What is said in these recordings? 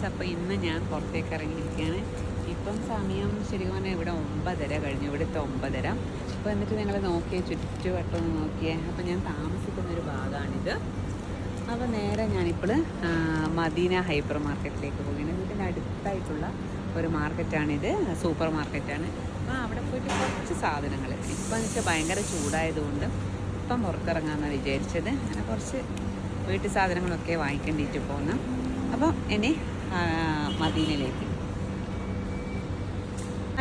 Guys അപ്പോൾ ഇന്ന് ഞാൻ പുറത്തേക്ക് ഇറങ്ങിയിരിക്കുകയാണ്. ഇപ്പം സമയം ശരിക്കും പറഞ്ഞാൽ ഇവിടെ ഒമ്പതര കഴിഞ്ഞു. ഇവിടുത്തെ ഒമ്പതര. അപ്പോൾ എന്നിട്ട് ഞങ്ങൾ നോക്കിയേ ചുറ്റുവട്ടം നോക്കിയേ. അപ്പോൾ ഞാൻ താമസിക്കുന്ന ഒരു ഭാഗമാണിത് അപ്പോൾ നേരെ ഞാനിപ്പോൾ മദീന ഹൈപ്പർ മാർക്കറ്റിലേക്ക് പോകുന്നത് വീട്ടിന്റെ അടുത്തായിട്ടുള്ള ഒരു മാർക്കറ്റാണിത്. സൂപ്പർ മാർക്കറ്റാണ്. അപ്പോൾ അവിടെ പോയിട്ട് കുറച്ച് സാധനങ്ങൾ ഇപ്പം എന്ന് വെച്ചാൽ ഭയങ്കര ചൂടായതുകൊണ്ട് ഇപ്പം പുറത്തിറങ്ങാമെന്നാണ് വിചാരിച്ചത്. അങ്ങനെ കുറച്ച് വീട്ടു സാധനങ്ങളൊക്കെ വാങ്ങിക്കേണ്ടിയിട്ട് പോകുന്നു അപ്പം ഇനി മദീനയിലേക്ക്.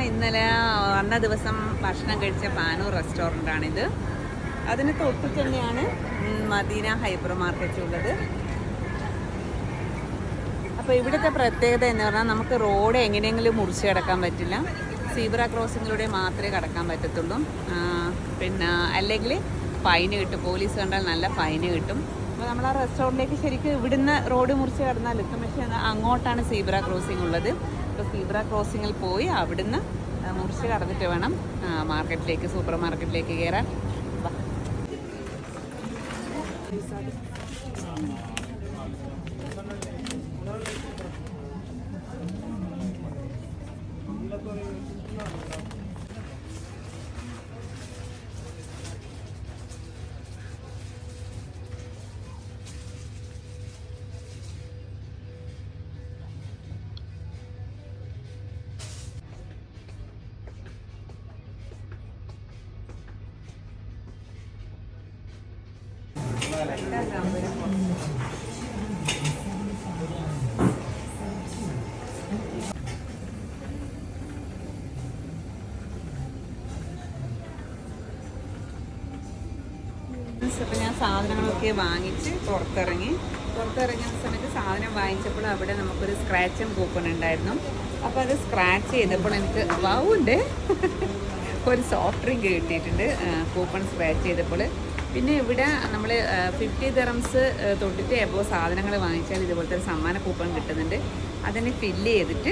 ഇന്നലെ അന്ന ദിവസം ഭക്ഷണം കഴിച്ച പാനൂർ റെസ്റ്റോറന്റാണിത് അതിന് തൊട്ട് തന്നെയാണ് മദീന ഹൈപ്പർ മാർക്കറ്റ് ഉള്ളത് അപ്പോൾ ഇവിടുത്തെ പ്രത്യേകത എന്ന് പറഞ്ഞാൽ നമുക്ക് റോഡ് എങ്ങനെയെങ്കിലും മുറിച്ച് കിടക്കാൻ പറ്റില്ല. സീബ്ര ക്രോസിങ്ങിലൂടെ മാത്രമേ കടക്കാൻ പറ്റത്തുള്ളൂ. പിന്നെ അല്ലെങ്കിൽ ഫൈന് കിട്ടും. പോലീസ് കണ്ടാൽ നല്ല ഫൈന് കിട്ടും. അപ്പോൾ നമ്മൾ ആ റെസ്റ്റോറന്റിലേക്ക് ശരിക്കും ഇവിടുന്ന് റോഡ് മുറിച്ച് കടന്നാൽ എത്തും പക്ഷേ അങ്ങോട്ടാണ് സീബ്ര ക്രോസിംഗ് ഉള്ളത്. അപ്പോൾ സീബ്ര ക്രോസിങ്ങിൽ പോയി അവിടുന്ന് മുറിച്ച് കടന്നിട്ട് വേണം മാർക്കറ്റിലേക്ക് സൂപ്പർ മാർക്കറ്റിലേക്ക് കയറാൻ വാ. ഞാൻ സാധനങ്ങളൊക്കെ വാങ്ങിച്ച് പുറത്തിറങ്ങി. പുറത്തിറങ്ങിയ സമയത്ത് സാധനം വാങ്ങിച്ചപ്പോൾ അവിടെ നമുക്കൊരു സ്ക്രാച്ചും കൂപ്പൺ ഉണ്ടായിരുന്നു. അപ്പോൾ അത് സ്ക്രാച്ച് ചെയ്തപ്പോൾ എനിക്ക് വാവുണ്ട് ഒരു സോഫ്റ്റ് ഡ്രിങ്ക് കിട്ടിയിട്ടുണ്ട്. കൂപ്പൺ സ്ക്രാച്ച് ചെയ്തപ്പോൾ. പിന്നെ ഇവിടെ നമ്മൾ ഫിഫ്റ്റി തെറംസ് തൊട്ടിട്ട് എബോ സാധനങ്ങൾ വാങ്ങിച്ചാൽ ഇതുപോലത്തെ ഒരു സമ്മാന കൂപ്പൺ കിട്ടുന്നുണ്ട്. അതിനെ ഫില്ല് ചെയ്തിട്ട്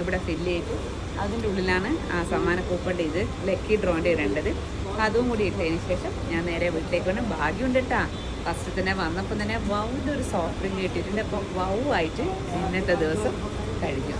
ഇവിടെ ഫില്ല് ചെയ്തു. അതിന്റെ ഉള്ളിലാണ് ആ സമ്മാന കൂപ്പണിന്റെ ഇത് ലക്കി ഡ്രോന്റെ ഇടേണ്ടത്. അപ്പോൾ അതും കൂടി ഇട്ടതിന് ശേഷം ഞാൻ നേരെ വീട്ടിലേക്ക് വന്ന്. ഭാഗ്യമുണ്ട് കേട്ടാ ഫസ്റ്റ് തന്നെ വന്നപ്പോൾ തന്നെ വൗന്റെ ഒരു സോഫ്റ്റ് ഡ്രിങ്ക് കിട്ടിയിട്ടുണ്ട്. അപ്പോൾ വൗ ആയിട്ട് ഇന്നത്തെ ദിവസം കഴിഞ്ഞു